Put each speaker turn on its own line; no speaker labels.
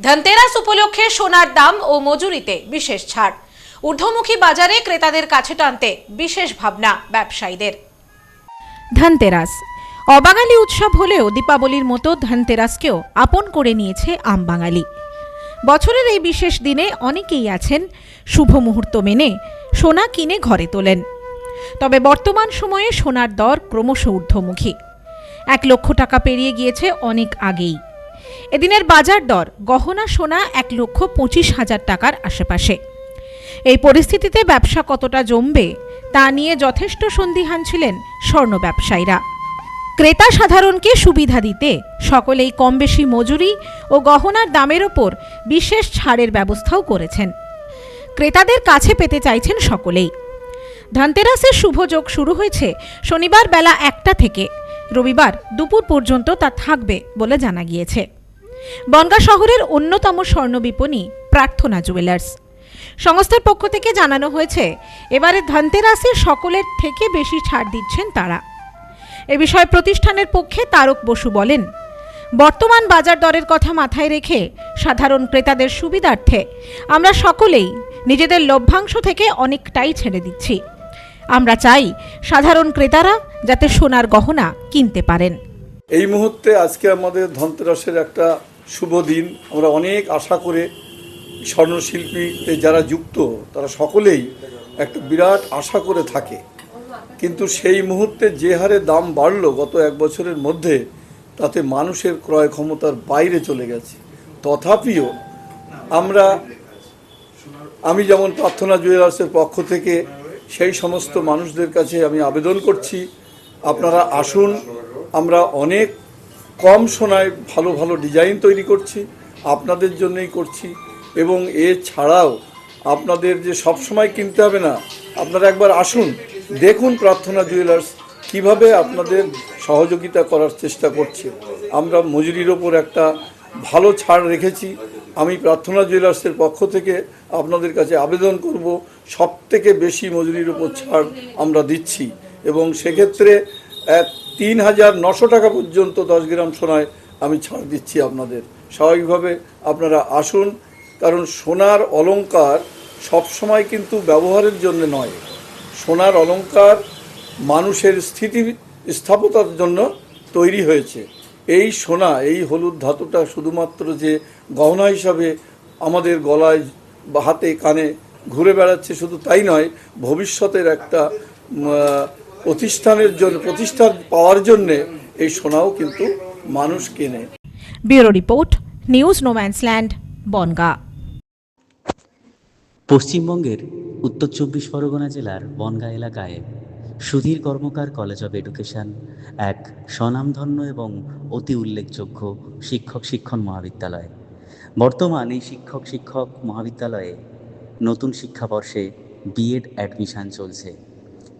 ধনতেরাস উপলক্ষে সোনার দাম ও মজুরিতে বিশেষ ছাড়। ঊর্ধ্বমুখী বাজারে ক্রেতাদের কাছে টানতে বিশেষ ভাবনা ব্যবসায়ীদের। ধনতেরাস। অবাঙালি উৎসব হলেও দীপাবলির মতো ধনতেরাসকেও আপন করে নিয়েছে আমবাঙালি। বছরের এই বিশেষ দিনে অনেকেই আছেন শুভ মুহূর্ত মেনে সোনা কিনে ঘরে তোলেন। তবে বর্তমান সময়ে সোনার দর ক্রমশ ঊর্ধ্বমুখী। এক লক্ষ টাকা পেরিয়ে গিয়েছে অনেক আগেই। এদিনের বাজার দর, গহনা সোনা এক লক্ষ পঁচিশ হাজার টাকার আশেপাশে। এই পরিস্থিতিতে ব্যবসা কতটা জমবে, তা নিয়ে যথেষ্ট সন্দিহান ছিলেন স্বর্ণ ব্যবসায়ীরা। ক্রেতা সাধারণকে সুবিধা দিতে সকলেই কম বেশি মজুরি ও গহনার দামের ওপর বিশেষ ছাড়ের ব্যবস্থাও করেছেন। ক্রেতাদের কাছে পেতে চাইছেন সকলেই। ধনতেরাসের শুভযোগ শুরু হয়েছে শনিবার বেলা একটা থেকে। রবিবার দুপুর পর্যন্ত তা থাকবে বলে জানা গিয়েছে। বনগা শহরের অন্যতম স্বর্ণ বিপণী প্রার্থনা জুয়েলার্স। সংস্থার পক্ষ থেকে জানানো হয়েছে, এবারে ধনতেরাসে সকলের থেকে বেশি ছাড় দিচ্ছেন তারা। এ বিষয়ে প্রতিষ্ঠানের পক্ষে তারক বসু বলেন, বর্তমান বাজার দরের কথা মাথায় রেখে সাধারণ ক্রেতাদের সুবিধার্থে আমরা সকলেই নিজেদের লভ্যাংশ থেকে অনেকটাই ছেড়ে দিচ্ছি। আমরা চাই সাধারণ ক্রেতারা যাতে সোনার গহনা কিনতে পারেন।
এই মুহূর্তে আজকে আমাদের ধনতেরাসের একটা শুভ দিন। আমরা অনেক আশা করে স্বর্ণশিল্পীতে যারা যুক্ত, তারা সকলেই একটা বিরাট আশা করে থাকে। কিন্তু সেই মুহূর্তে যে হারে দাম বাড়লো গত এক বছরের মধ্যে, তাতে মানুষের ক্রয় ক্ষমতার বাইরে চলে গেছে। তথাপিও আমরা, আমি যেমন প্রার্থনা জুয়েলার্সের পক্ষ থেকে সেই সমস্ত মানুষদের কাছে আমি আবেদন করছি, আপনারা আসুন, আমরা অনেক কম সোনায় ভালো ভালো ডিজাইন তৈরি করছি, আপনাদের জন্যই করছি এবং এছাড়াও আপনাদের যে সব সময় কিনতে হবে না, আপনারা একবার আসুন, দেখুন প্রার্থনা জুয়েলার্স কীভাবে আপনাদের সহযোগিতা করার চেষ্টা করছে। আমরা মজুরির ওপর একটা ভালো ছাড় রেখেছি, আমি প্রার্থনা জুয়েলার্সের পক্ষ থেকে আপনাদের কাছে আবেদন করব সব থেকে বেশি মজুরির ওপর ছাড় আমরা দিচ্ছি এবং সেক্ষেত্রে তিন হাজার নশো টাকা পর্যন্ত দশ গ্রাম সোনায় আমি ছাড় দিচ্ছি আপনাদের। স্বাভাবিকভাবে আপনারা আসুন, কারণ সোনার অলংকার সবসময় কিন্তু ব্যবহারের জন্য নয়। সোনার অলংকার মানুষের স্থিতি স্থাপতার জন্য তৈরি হয়েছে। এই সোনা, এই হলুদ ধাতুটা শুধুমাত্র যে গহনা হিসাবে আমাদের গলায় বা হাতে কানে ঘুরে বেড়াচ্ছে শুধু তাই নয়, ভবিষ্যতের একটা প্রতিষ্ঠানের জন্য প্রতিষ্ঠান পাওয়ার জন্যে এই সোনাও কিন্তু মানুষ কেনে।
Bureau report news no man's land Bongaon.
পশ্চিমবঙ্গের উত্তর চব্বিশ পরগনা জেলার বনগা এলাকায় Sudhir Karmakar college of education এক স্বনামধন্য এবং অতি উল্লেখযোগ্য শিক্ষক শিক্ষণ মহাবিদ্যালয়। বর্তমান এই শিক্ষক শিক্ষক মহাবিদ্যালয়ে নতুন শিক্ষাবর্ষে বিএড অ্যাডমিশন চলছে।